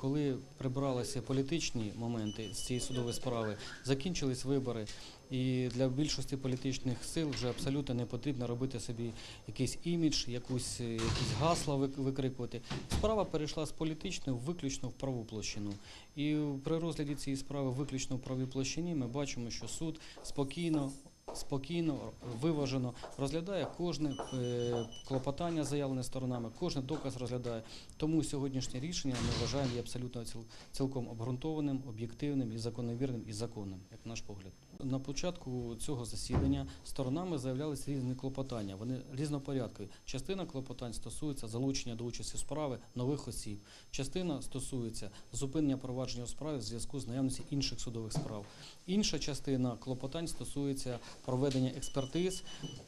Коли прибралися політичні моменти з цієї судової справи, закінчились вибори, і для більшості політичних сил вже абсолютно не потрібно робити собі якийсь імідж, якусь, якісь гасла викрикувати. Справа перейшла з політичної виключно в праву площину. І при розгляді цієї справи виключно в правій площині ми бачимо, що суд спокійно. Спокійно, виважено розглядає кожне е, клопотання, заявлене сторонами, кожен доказ розглядає. Тому сьогоднішнє рішення ми вважаємо є абсолютно ціл- цілком обґрунтованим, об'єктивним і законовірним і законним, як наш погляд. На початку цього засідання сторонами заявлялися різні клопотання. Вони різнопорядкові. Частина клопотань стосується залучення до участі справи нових осіб. Частина стосується зупинення провадження у справі в зв'язку з наявністю інших судових справ. Інша частина клопотань стосується проведення експертиз,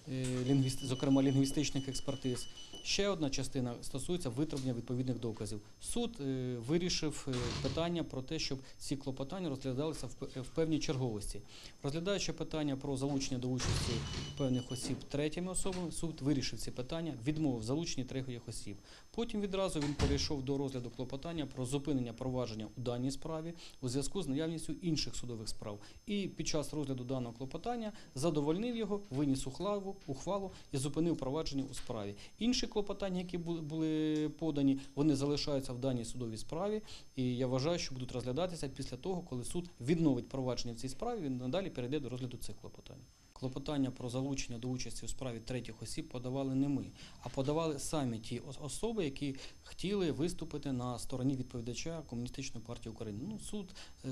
е, зокрема лінгвістичних експертиз. Ще одна частина стосується витравлення відповідних доказів. Суд е, вирішив е, питання про те, щоб ці клопотання розглядалися в пе- в певній черговості. Розглядаючи питання про залучення до участі певних осіб третіми особами, суд вирішив ці питання, відмовив в залученні третіх осіб. Потім відразу він перейшов до розгляду клопотання про зупинення провадження у даній справі у зв'язку з наявністю інших судових справ. І під час розгляду даного клопотання задовольнив його, виніс ухлаву, ухвалу і зупинив провадження у справі. Інші клопотання, які були, подані, вони залишаються в даній судовій справі. І я вважаю, що будуть розглядатися після того, коли суд відновить провадження в цій справі, він надалі перейде до розгляду цих клопотань. Клопотання про залучення до участі у справі третіх осіб подавали не ми, а подавали самі ті особи, які хотіли виступити на стороні відповідача Комуністичної партії України. Ну, суд, е,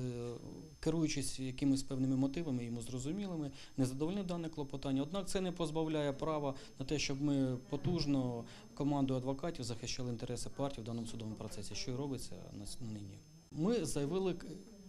керуючись якимись певними мотивами, йому зрозумілими, не задовольнив дане клопотання. Однак це не позбавляє права на те, щоб ми потужно командою адвокатів захищали інтереси партії в даному судовому процесі, що і робиться нині. Ми заявили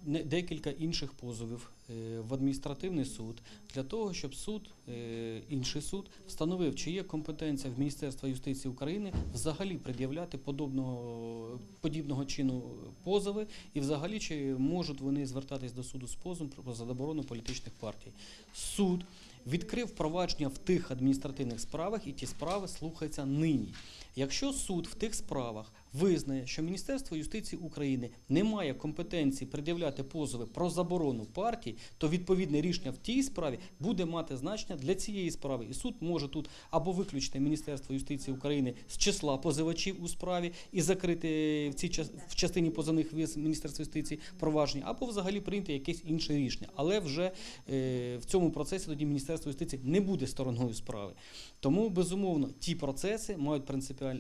декілька інших позовів е, в адміністративний суд для того, щоб суд, е, інший суд, встановив, чи є компетенція в Міністерства юстиції України взагалі пред'являти подобного подібного чину позови, і взагалі чи можуть вони звертатись до суду з позовом про заборону політичних партій. Суд відкрив провадження в тих адміністративних справах, і ті справи слухаються нині. Якщо суд в тих справах визнає, що Міністерство юстиції України не має компетенції пред'являти позови про заборону партій, то відповідне рішення в тій справі буде мати значення для цієї справи. І суд може тут або виключити Міністерство юстиції України з числа позивачів у справі і закрити в цій в частині позовних віз Міністерства юстиції провадження, або взагалі прийняти якесь інше рішення. Але вже е, в цьому процесі тоді Міністерство юстиції не буде стороною справи. Тому, безумовно, ті процеси мають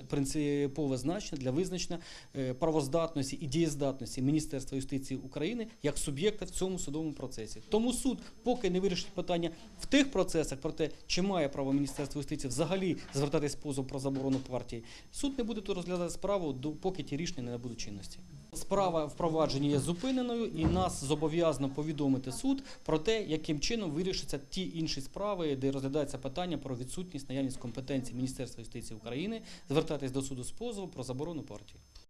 принципове значення для визначення е, правоздатності і дієздатності Міністерства юстиції України як суб'єкта в цьому судовому процесі. Тому суд, поки не вирішить питання в тих процесах про те, чи має право Міністерство юстиції взагалі звертатись позов про заборону партії, суд не буде тут розглядати справу, поки ті рішення не набудуть чинності. Справа впровадження є зупиненою, і нас зобов'язано повідомити суд про те, яким чином вирішаться ті інші справи, де розглядається питання про відсутність наявність компетенції Міністерства юстиції України звертатись до суду з позову про заборону партії.